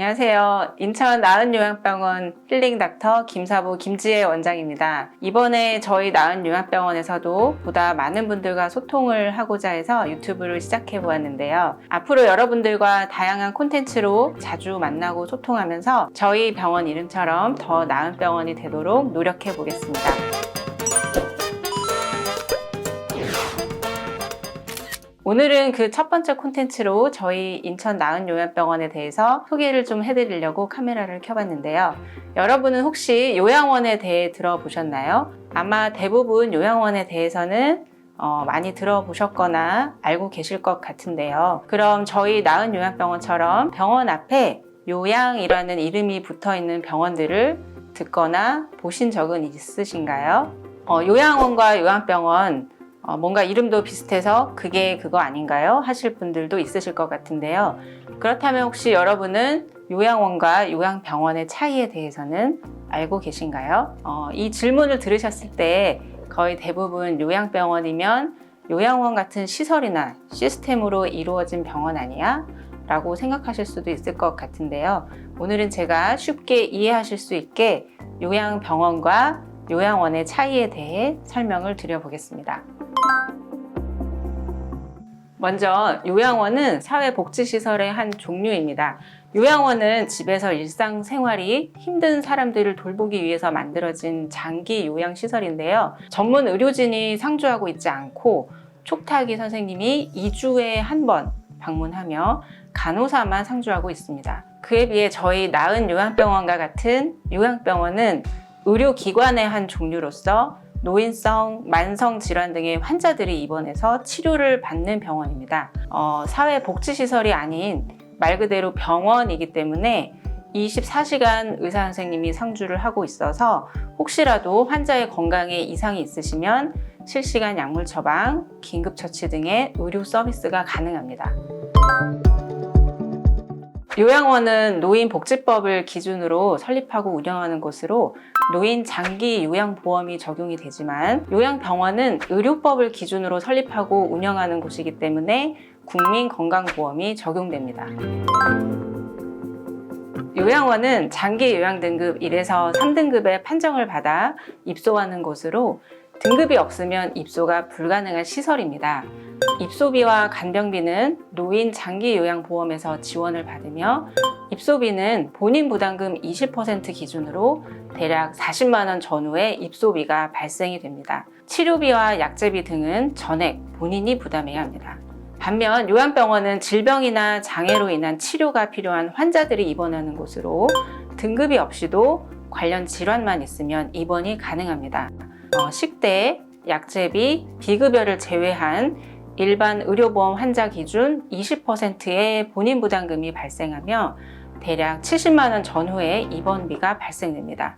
안녕하세요. 인천 나은요양병원 힐링닥터 김사부 김지혜 원장입니다. 이번에 저희 나은요양병원에서도 보다 많은 분들과 소통을 하고자 해서 유튜브를 시작해 보았는데요. 앞으로 여러분들과 다양한 콘텐츠로 자주 만나고 소통하면서 저희 병원 이름처럼 더 나은 병원이 되도록 노력해 보겠습니다. 오늘은 그 첫 번째 콘텐츠로 저희 인천 나은요양병원에 대해서 소개를 좀 해드리려고 카메라를 켜봤는데요. 여러분은 혹시 요양원에 대해 들어보셨나요? 아마 대부분 요양원에 대해서는 어, 많이 들어보셨거나 알고 계실 것 같은데요. 그럼 저희 나은요양병원처럼 병원 앞에 요양이라는 이름이 붙어 있는 병원들을 듣거나 보신 적은 있으신가요? 어, 요양원과 요양병원 어, 뭔가 이름도 비슷해서 그게 그거 아닌가요? 하실 분들도 있으실 것 같은데요. 그렇다면 혹시 여러분은 요양원과 요양병원의 차이에 대해서는 알고 계신가요? 어, 이 질문을 들으셨을 때 거의 대부분 요양병원이면 요양원 같은 시설이나 시스템으로 이루어진 병원 아니야? 라고 생각하실 수도 있을 것 같은데요. 오늘은 제가 쉽게 이해하실 수 있게 요양병원과 요양원의 차이에 대해 설명을 드려보겠습니다. 먼저 요양원은 사회복지시설의 한 종류입니다. 요양원은 집에서 일상생활이 힘든 사람들을 돌보기 위해서 만들어진 장기 요양시설인데요. 전문 의료진이 상주하고 있지 않고 촉탁이 선생님이 2주에 한 번 방문하며 간호사만 상주하고 있습니다. 그에 비해 저희 나은 요양병원과 같은 요양병원은 의료기관의 한 종류로서 노인성, 만성 질환 등의 환자들이 입원해서 치료를 받는 병원입니다. 어, 사회복지시설이 아닌 말 그대로 병원이기 때문에 24시간 의사 선생님이 상주를 하고 있어서 혹시라도 환자의 건강에 이상이 있으시면 실시간 약물 처방, 긴급 처치 등의 의료 서비스가 가능합니다. 요양원은 노인복지법을 기준으로 설립하고 운영하는 곳으로 노인 장기 요양보험이 적용이 되지만 요양병원은 의료법을 기준으로 설립하고 운영하는 곳이기 때문에 국민건강보험이 적용됩니다. 요양원은 장기 요양 등급 1에서 3등급의 판정을 받아 입소하는 곳으로 등급이 없으면 입소가 불가능한 시설입니다. 입소비와 간병비는 노인 장기 요양 보험에서 지원을 받으며 입소비는 본인 부담금 20% 기준으로 대략 40만 원 전후에 입소비가 발생이 됩니다. 치료비와 약제비 등은 전액 본인이 부담해야 합니다. 반면 요양병원은 질병이나 장애로 인한 치료가 필요한 환자들이 입원하는 곳으로 등급이 없이도 관련 질환만 있으면 입원이 가능합니다. 어, 식대, 약제비, 비급여를 제외한 일반 의료보험 환자 기준 20%의 본인 부담금이 발생하며 대략 70만 원 전후에 입원비가 발생됩니다.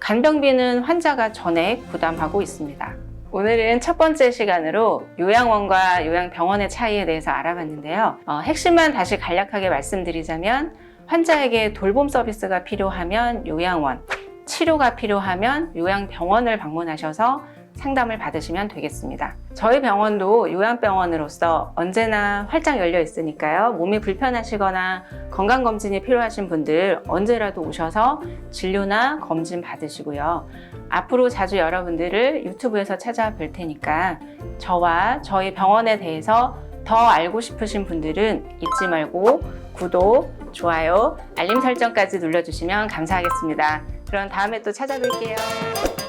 간병비는 환자가 전액 부담하고 있습니다. 오늘은 첫 번째 시간으로 요양원과 요양병원의 차이에 대해서 알아봤는데요. 어, 핵심만 다시 간략하게 말씀드리자면 환자에게 돌봄 서비스가 필요하면 요양원, 치료가 필요하면 요양병원을 방문하셔서 상담을 받으시면 되겠습니다. 저희 병원도 요양병원으로서 언제나 활짝 열려 있으니까요. 몸이 불편하시거나 건강검진이 필요하신 분들 언제라도 오셔서 진료나 검진 받으시고요. 앞으로 자주 여러분들을 유튜브에서 찾아뵐 테니까 저와 저희 병원에 대해서 더 알고 싶으신 분들은 잊지 말고 구독, 좋아요, 알림 설정까지 눌러주시면 감사하겠습니다. 그럼 다음에 또 찾아뵐게요.